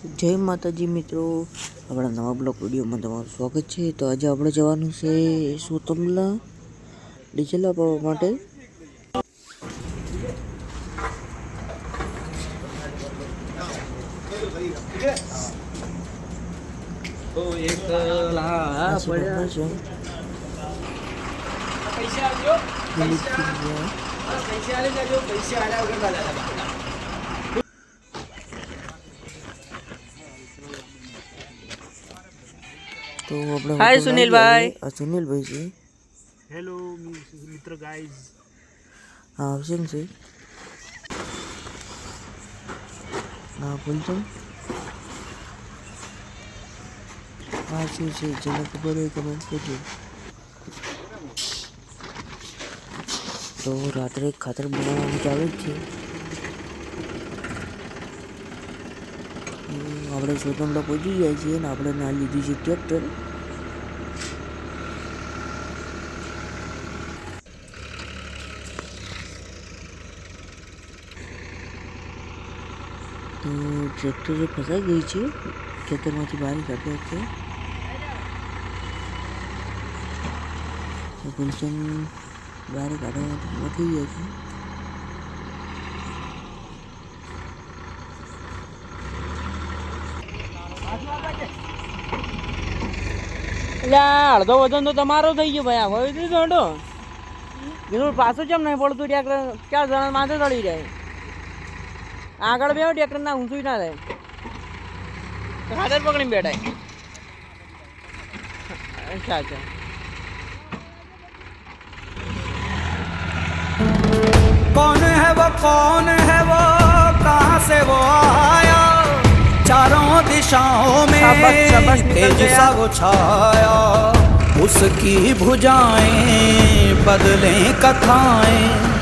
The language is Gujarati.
જય માતાજી મિત્રો. આપણા નવા બ્લોક વિડીયોમાં તમારું સ્વાગત છે. તો આજે આપણે જવાનું છે સોતમલા ડીઝલ અપાવવા માટે. પૈસા પૈસા. પૈસા. તો આપણે હાય સુનિલભાઈ. સુનિલભાઈ છે. હેલો મિત્ર ગાઈઝ હા આવશે છે. હા બોલજો હા શું છે. જેને ખબર હોય કમેન્ટ કરજો. તો રાત્રે ખાતર બનાવવાનું ચાલુ જ છે. હમ, લોકો પહોંચી ગયા છીએ અને આપણે ના લીધું છે ટ્રેક્ટર. તો ટ્રેક્ટર ફસાઈ ગઈ છે ખેતરમાંથી બહાર કાઢ્યા છે. ગુલશન બહાર કાઢવા થઈ ગયા છે. એટલે અડધો વજન તો તમારો થઈ ગયો ભાઈ હોય તો જોડો. બીજું પાછું કેમ નહીં પડતું? ટ્રેક્ટર ચાર જણા માથે ચડી જાય. આગળ બેહો ટ્રેક્ટર ના ઊંચું ના થાય. હાથે પકડીને બેઠાય અચ્છા અચ્છા. કોણ હે વો दिशाओं में शाबाश, शाबाश, निकल तेज गया। सा वो छाया उसकी भुजाएं बदलें कथाएं